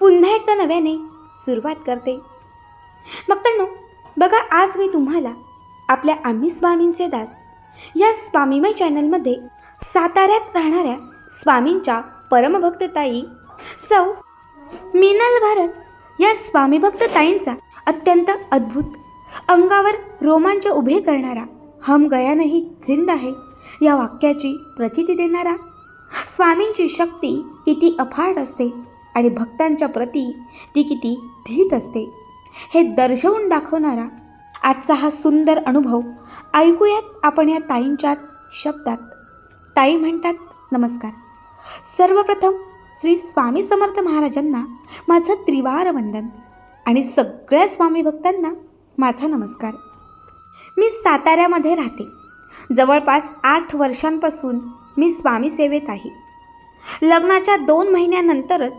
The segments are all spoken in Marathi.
पुन्हा एकदा नव्याने सुरुवात करते. मग बघा आज मी तुम्हाला आपल्या आम्ही स्वामींचे दास या स्वामीमय चॅनलमध्ये साताऱ्यात राहणाऱ्या स्वामींच्या परमभक्तताई सौ मीनल भारत या स्वामीभक्तताईंचा अत्यंत अद्भुत अंगावर रोमांच उभे करणारा हम गया नाही जिंद आहे या वाक्याची प्रचिती देणारा स्वामींची शक्ती किती अफाट असते. आणि भक्तांच्या प्रती ती किती धीट असते. हे दर्शवून दाखवणारा आजचा हा सुंदर अनुभव ऐकूयात आपण या ताईंच्याच शब्दात. ताई म्हणतात नमस्कार. सर्वप्रथम श्री स्वामी समर्थ महाराजांना माझं त्रिवार वंदन आणि सगळ्या स्वामी भक्तांना माझा नमस्कार. मी साताऱ्यामध्ये राहते. जवळपास आठ वर्षांपासून मी स्वामी सेवेत आहे. लग्नाच्या दोन महिन्यानंतरच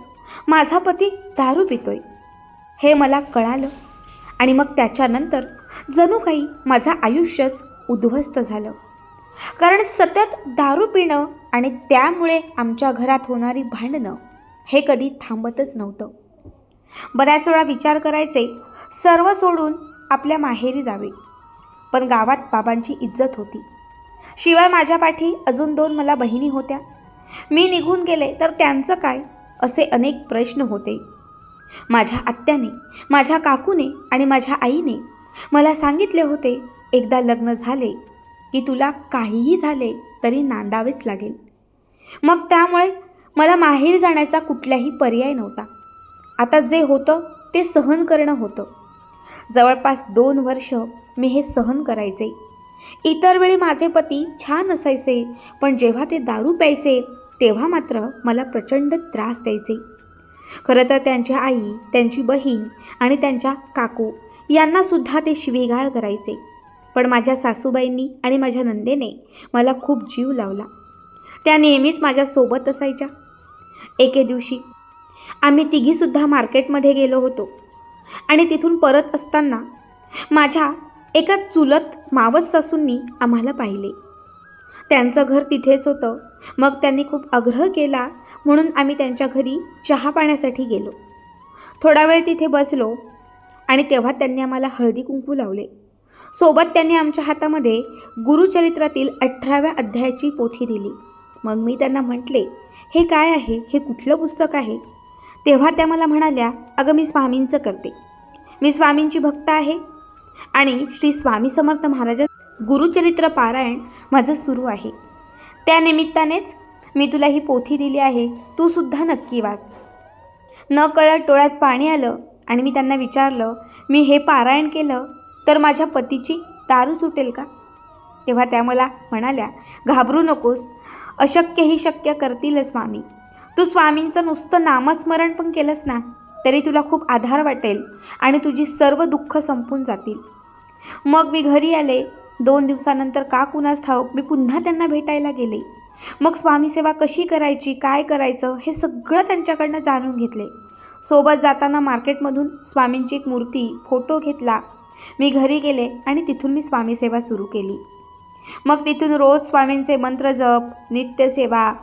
माझा पती दारू पितोय. हे मला कळालं आणि मग त्याच्यानंतर जणू काही माझं आयुष्यच उद्ध्वस्त झालं. कारण सतत दारू पिणं आणि त्यामुळे आमच्या घरात होणारी भांडणं हे कधी थांबतच नव्हतं. बऱ्याच वेळा विचार करायचे सर्व सोडून आपल्या माहेरी जावे. पण गावात बाबांची इज्जत होती. शिवाय माझ्या पाठी अजून दोन मला बहिणी होत्या. मी निघून गेले तर त्यांचं काय? असे अनेक प्रश्न होते. माझ्या आत्याने माझ्या काकूने आणि माझ्या आईने मला सांगितले होते एकदा लग्न झाले की तुला काहीही झाले तरी नांदावेच लागेल. मग त्यामुळे मला माहेर जाण्याचा कुठलाही पर्याय नव्हता. आता जे होतं ते सहन करणं होतं. जवळपास दोन वर्ष मी हे सहन करायचे. इतर वेळी माझे पती छान असायचे पण जेव्हा ते दारू प्यायचे तेव्हा मात्र मला प्रचंड त्रास द्यायचे. खरं तर त्यांची आई त्यांची बहीण आणि त्यांच्या काकू यांनासुद्धा ते शिवीगाळ करायचे. पण माझ्या सासूबाईंनी आणि माझ्या नंदेने मला खूप जीव लावला. त्या नेहमीच माझ्यासोबत असायच्या. एके दिवशी आम्ही तिघीसुद्धा मार्केटमध्ये गेलो होतो आणि तिथून परत असताना माझ्या एका चुलत मावस सासूंनी आम्हाला पाहिले. त्यांचं घर तिथेच होतं. मग त्यांनी खूप आग्रह केला म्हणून आम्ही त्यांच्या घरी चहा पाण्यासाठी गेलो. थोडा वेळ तिथे बसलो आणि तेव्हा त्यांनी आम्हाला हळदी कुंकू लावले. सोबत त्यांनी आमच्या हातामध्ये गुरुचरित्रातील अठराव्या अध्यायाची पोथी दिली. मग मी त्यांना म्हटले हे काय आहे? हे कुठलं पुस्तक आहे? तेव्हा त्या मला म्हणाल्या अगं मी स्वामींचं करते. मी स्वामींची भक्त आहे आणि श्री स्वामी समर्थ महाराजां गुरुचरित्र पारायण माझं सुरू आहे. त्यानिमित्तानेच मी तुला ही पोथी दिली आहे. तू सुद्धा नक्की वाच. न कळत डोळ्यात पाणी आलं आणि मी त्यांना विचारलं मी हे पारायण केलं तर माझ्या पतीची दारू सुटेल का? तेव्हा त्या मला म्हणाल्या घाबरू नकोस. अशक्य ही शक्य करतीलच स्वामी तू स्वामींचं नुसतं नामस्मरण पण केलंस ना तरी तुला खूप आधार वाटेल आणि तुझी सर्व दुःख संपून जातील. मग मी घरी आले दोन दिवसानंतर का कुणास ठाऊक मी पुन्हा त्यांना भेटायला गेले. मग स्वामीसेवा कशी करायची काय करायचं हे सगळं त्यांच्याकडनं जाणून घेतले. सोबत जाताना मार्केटमधून स्वामींची एक मूर्ती फोटो घेतला. मी घरी गेले आणि तिथून मी स्वामीसेवा सुरू केली. मग तिथून रोज स्वामींचे मंत्र जप नित्यसेवा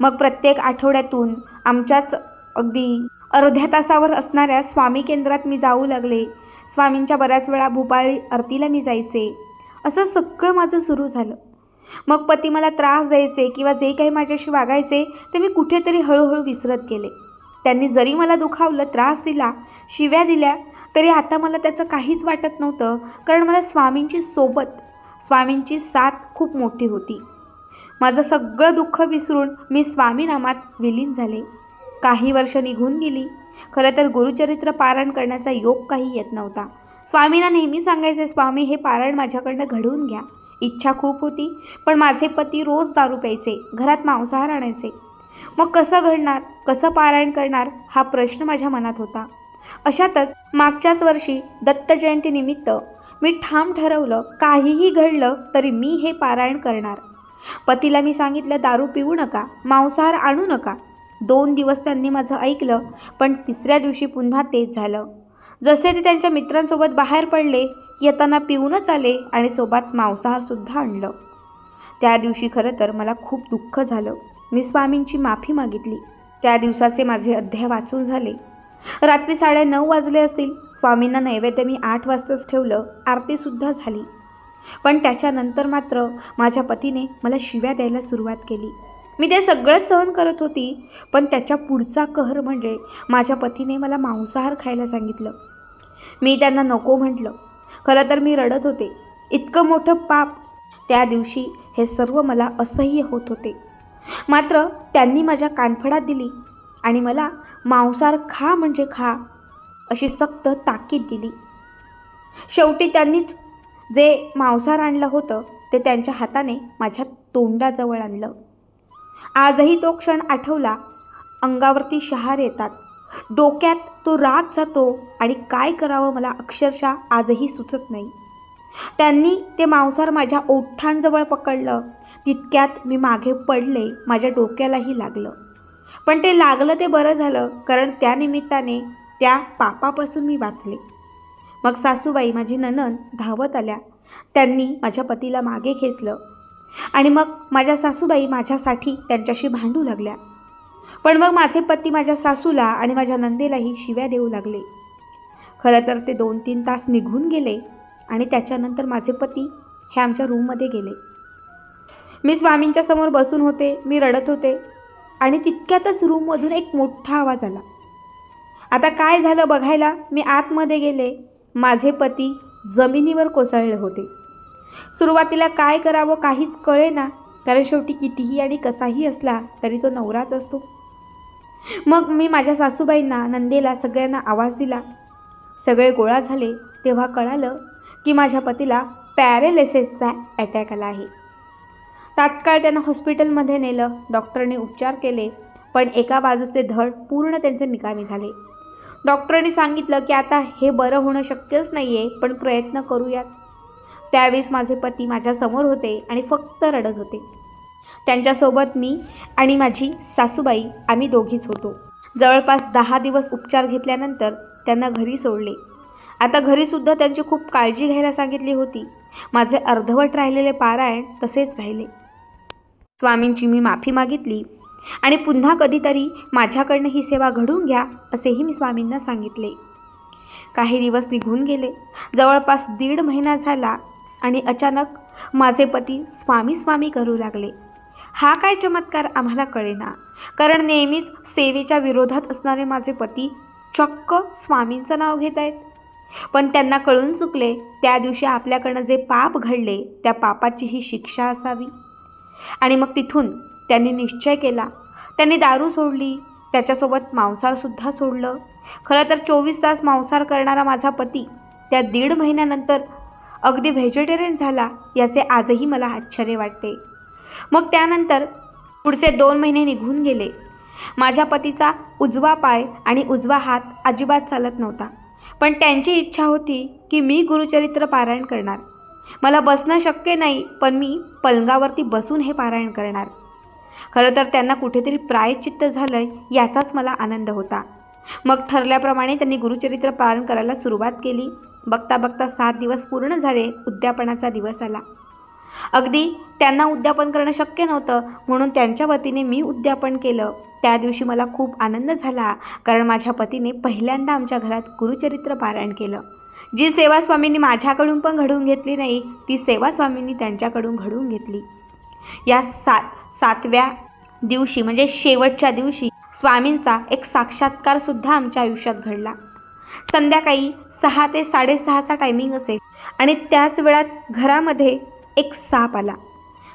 मग प्रत्येक आठवड्यातून आमच्याच अगदी अर्ध्या तासावर असणाऱ्या स्वामी केंद्रात मी जाऊ लागले. स्वामींच्या बऱ्याच वेळा भूपाळी आरतीला मी जायचे. असं सगळं माझं सुरू झालं. मग पती मला त्रास द्यायचे किंवा जे काही माझ्याशी वागायचे ते मी कुठेतरी हळूहळू विसरत गेले. त्यांनी जरी मला दुखावलं त्रास दिला शिव्या दिल्या तरी आता मला त्याचं काहीच वाटत नव्हतं कारण मला स्वामींची सोबत स्वामींची साथ खूप मोठी होती. माझं सगळं दुःख विसरून मी स्वामीनामात विलीन झाले. काही वर्ष निघून गेली. खरं तर गुरुचरित्र पारायण करण्याचा योग काही येत नव्हता. स्वामींना नेहमी सांगायचे स्वामी हे पारायण माझ्याकडनं घडवून घ्या. इच्छा खूप होती पण माझे पती रोज दारू प्यायचे घरात मांसाहार आणायचे. मग कसं घडणार कसं पारायण करणार हा प्रश्न माझ्या मनात होता. अशातच मागच्याच वर्षी दत्त जयंतीनिमित्त मी ठाम ठरवलं काहीही घडलं तरी मी हे पारायण करणार. पतीला मी सांगितलं दारू पिऊ नका मांसाहार आणू नका. दोन दिवस त्यांनी माझं ऐकलं पण तिसऱ्या दिवशी पुन्हा तेच झालं. जसे ते त्यांच्या मित्रांसोबत बाहेर पडले येताना पिऊनच आले आणि सोबत मांसाहारसुद्धा आणलं. त्या दिवशी खरं तर मला खूप दुःख झालं. मी स्वामींची माफी मागितली. त्या दिवसाचे माझे अध्याय वाचून झाले. रात्री साडे नऊ वाजले असतील. स्वामींना नैवेद्य मी आठ वाजताच ठेवलं. आरतीसुद्धा झाली. पण त्याच्यानंतर मात्र माझ्या पतीने मला शिव्या द्यायला सुरुवात केली. मी ते सगळंच सहन करत होती. पण त्याच्या पुढचा कहर म्हणजे माझ्या पतीने मला मांसाहार खायला सांगितलं. मी त्यांना नको म्हटलं. खरं तर मी रडत होते. इतकं मोठं पाप. त्या दिवशी हे सर्व मला असह्य होत होते. मात्र त्यांनी माझ्या कानफडात दिली आणि मला मांसाहार खा म्हणजे खा अशी सक्त ताकीद दिली. शेवटी त्यांनीच जे मांसाहार आणलं होतं ते त्यांच्या हाताने माझ्या तोंडाजवळ आणलं. आजही तो क्षण आठवला. अंगावरती शहार येतात. डोक्यात तो राग जातो आणि काय करावं मला अक्षरशः आजही सुचत नाही. त्यांनी ते मांसाहार माझ्या ओठांजवळ पकडलं. तितक्यात मी मागे पडले. माझ्या डोक्यालाही लागलं. पण ते लागलं ते बरं झालं कारण त्यानिमित्ताने त्या पापापासून मी वाचले. मग सासूबाई माझी ननन धावत आल्या. त्यांनी माझ्या पतीला मागे खेचलं. आणि मग माझ्या सासूबाई माझ्यासाठी त्यांच्याशी भांडू लागल्या. पण मग माझे पती माझ्या सासूला आणि माझ्या नंदेलाही शिव्या देऊ लागले. खरं तर ते दोन तीन तास निघून गेले आणि त्याच्यानंतर माझे पती हे आमच्या रूममध्ये गेले. मी स्वामींच्या समोर बसून होते मी रडत होते आणि तितक्यातच रूममधून एक मोठा आवाज आला. आता काय झालं बघायला? मी आतमध्ये गेले. माझे पती जमिनीवर कोसळले होते. सुरुवातीला काय करावं काहीच कळे ना कारण शेवटी कितीही आणि कसाही असला तरी तो नवराच असतो. मग मी माझ्या सासूबाईंना नंदेला सगळ्यांना आवाज दिला. सगळे गोळा झाले तेव्हा कळालं की माझ्या पतीला पॅरेलेसेसचा अटॅक आला आहे. तात्काळ त्यांना हॉस्पिटलमध्ये नेलं डॉक्टरने उपचार केले पण एका बाजूचे धड पूर्ण त्यांचे निकामी झाले. डॉक्टरांनी सांगितलं की आता हे बरं होणं शक्यच नाही आहे पण प्रयत्न करूयात. त्यावेळेस माझे पती माझ्यासमोर होते आणि फक्त रडत होते. त्यांच्यासोबत मी आणि माझी सासूबाई आम्ही दोघीच होतो. जवळपास दहा दिवस उपचार घेतल्यानंतर त्यांना घरी सोडले. आता घरीसुद्धा त्यांची खूप काळजी घ्यायला सांगितली होती. माझे अर्धवट राहिलेले पारायण तसेच राहिले. स्वामींची मी माफी मागितली आणि पुन्हा कधीतरी माझ्याकडनं ही सेवा घडून घ्या असेही मी स्वामींना सांगितले. काही दिवस निघून गेले. जवळपास दीड महिना झाला आणि अचानक माझे पती स्वामी स्वामी करू लागले. हा काय चमत्कार आम्हाला कळेना. कारण नेहमीच सेवेच्या विरोधात असणारे माझे पती चक्क स्वामींचं नाव घेत आहेत. पण त्यांना कळून चुकले त्या दिवशी आपल्याकडनं जे पाप घडले त्या पापाची ही शिक्षा असावी. आणि मग तिथून त्यांनी निश्चय केला. त्यांनी दारू सोडली त्याच्यासोबत मांसारसुद्धा सोडलं. खरं तर चोवीस तास मांसार करणारा माझा पती त्या दीड महिन्यानंतर अगदी व्हेजिटेरियन झाला याचे आजही मला आश्चर्य वाटते. मग त्यानंतर पुढचे दोन महिने निघून गेले. माझ्या पतीचा उजवा पाय आणि उजवा हात अजिबात चालत नव्हता. पण त्यांची इच्छा होती की मी गुरुचरित्र पारायण करणार. मला बसणं शक्य नाही पण मी पलंगावरती बसून हे पारायण करणार. खरं तर त्यांना कुठेतरी प्रायचित्त झालं आहे याचाच मला आनंद होता. मग ठरल्याप्रमाणे त्यांनी गुरुचरित्र पारायण करायला सुरुवात केली. बघता बघता सात दिवस पूर्ण झाले उद्यापनाचा दिवस आला. अगदी त्यांना उद्यापन करणं शक्य नव्हतं म्हणून त्यांच्या वतीने मी उद्यापन केलं. त्या दिवशी मला खूप आनंद झाला कारण माझ्या पतीने पहिल्यांदा आमच्या घरात गुरुचरित्र पारायण केलं. जी सेवा स्वामींनी माझ्याकडून पण घडवून घेतली नाही ती सेवा स्वामींनी त्यांच्याकडून घडवून घेतली. या सात सातव्या दिवशी म्हणजे शेवटच्या दिवशी स्वामींचा एक साक्षात्कारसुद्धा आमच्या आयुष्यात घडला. संध्याकाळी सहा ते साडेसहाचा टायमिंग असेल. आणि त्याच वेळात घरामध्ये एक साप आला.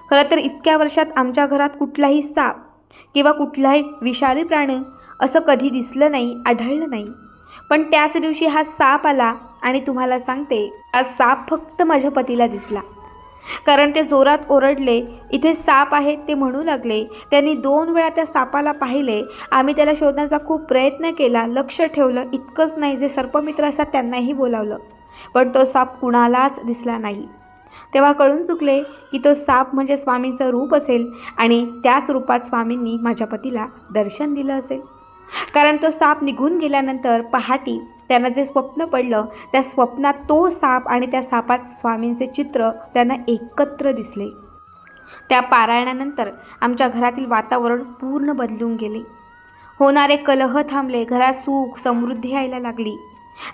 खरं तर इतक्या वर्षात आमच्या घरात कुठलाही साप किंवा कुठलाही विषारी प्राणी असं कधी दिसलं नाही आढळलं नाही. पण त्याच दिवशी हा साप आला आणि तुम्हाला सांगते हा साप फक्त माझ्या पतीला दिसला. कारण ते जोरात ओरडले इथे साप आहेत ते म्हणू लागले. त्यांनी दोन वेळा त्या सापाला पाहिले. आम्ही त्याला शोधण्याचा खूप प्रयत्न केला. लक्ष ठेवलं. इतकंच नाही जे सर्पमित्र असतात त्यांनाही बोलावलं. पण तो साप कुणालाच दिसला नाही. तेव्हा कळून चुकले की तो साप म्हणजे स्वामींचं रूप असेल आणि त्याच रूपात स्वामींनी माझ्या पतीला दर्शन दिलं असेल. कारण तो साप निघून गेल्यानंतर पहाटी त्यांना जे स्वप्न पडलं त्या स्वप्नात तो साप आणि त्या सापात स्वामींचे चित्र त्यांना एकत्र दिसले. त्या पारायणानंतर आमच्या घरातील वातावरण पूर्ण बदलून गेले. होणारे कलह थांबले घरात सुख समृद्धी यायला लागली.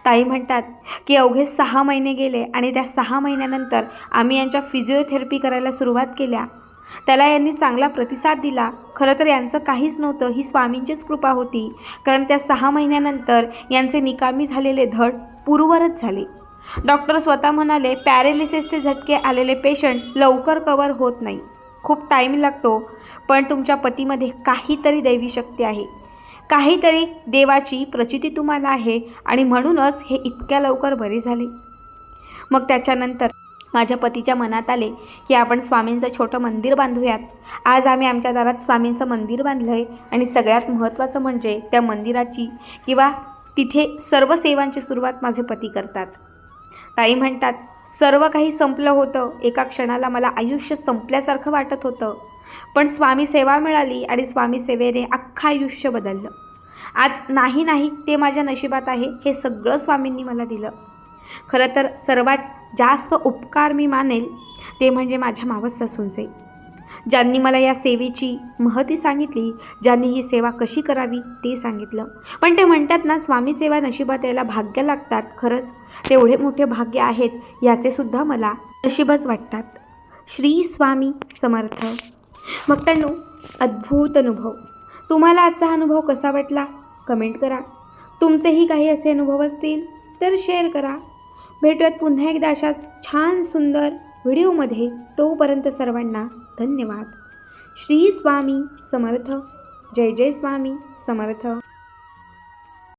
ताई म्हणतात की अवघे सहा महिने गेले आणि त्या सहा महिन्यानंतर आम्ही यांच्या फिजिओथेरपी करायला सुरुवात केल्या. त्याला यांनी चांगला प्रतिसाद दिला. खरं तर यांचं काहीच नव्हतं ही स्वामींचीच कृपा होती. कारण त्या सहा महिन्यानंतर यांचे निकामी झालेले धड पूर्वरच झाले. डॉक्टर स्वतः म्हणाले पॅरेलिसिसचे झटके आलेले पेशंट लवकर कवर होत नाही. खूप टाईम लागतो पण तुमच्या पतीमध्ये काहीतरी दैवी शक्ती आहे. काहीतरी देवाची प्रचिती तुम्हाला आहे आणि म्हणूनच हे इतक्या लवकर बरे झाले. मग त्याच्यानंतर माझ्या पतीच्या मनात आले की आपण स्वामींचं छोटं मंदिर बांधूयात. आज आम्ही आमच्या दारात स्वामींचं मंदिर बांधलं आहे आणि सगळ्यात महत्त्वाचं म्हणजे त्या मंदिराची किंवा तिथे सर्व सेवांची सुरुवात माझे पती करतात. ताई म्हणतात सर्व काही संपलं होतं. एका क्षणाला मला आयुष्य संपल्यासारखं वाटत होतं. पण स्वामी सेवा मिळाली आणि स्वामी सेवेने अख्खं आयुष्य बदललं. आज नाही नाही ते माझ्या नशिबात आहे हे सगळं स्वामींनी मला दिलं. खरं तर सर्वात जास्त उपकार मी मानेल ते म्हणजे माझ्या मावस सासूंचे. ज्यांनी मला या सेवेची महती सांगितली ज्यांनी ही सेवा कशी करावी ते सांगितलं. पण ते म्हणतात ना स्वामी सेवा नशिबात यायला भाग्य लागतात खरंच. तेवढे मोठे भाग्य आहेत याचे सुद्धा मला नशिबच वाटतात. श्री स्वामी समर्थ. भक्तांनो अद्भुत अनुभव. तुम्हाला आजचा हा अनुभव कसा वाटला? कमेंट करा. तुमचेही काही असे अनुभव असतील तर शेअर करा. भेटूयात पुन्हा एकदा अशाच छान सुंदर व्हिडिओमध्ये. तोपर्यंत सर्वांना धन्यवाद. श्री स्वामी समर्थ. जय जय स्वामी समर्थ.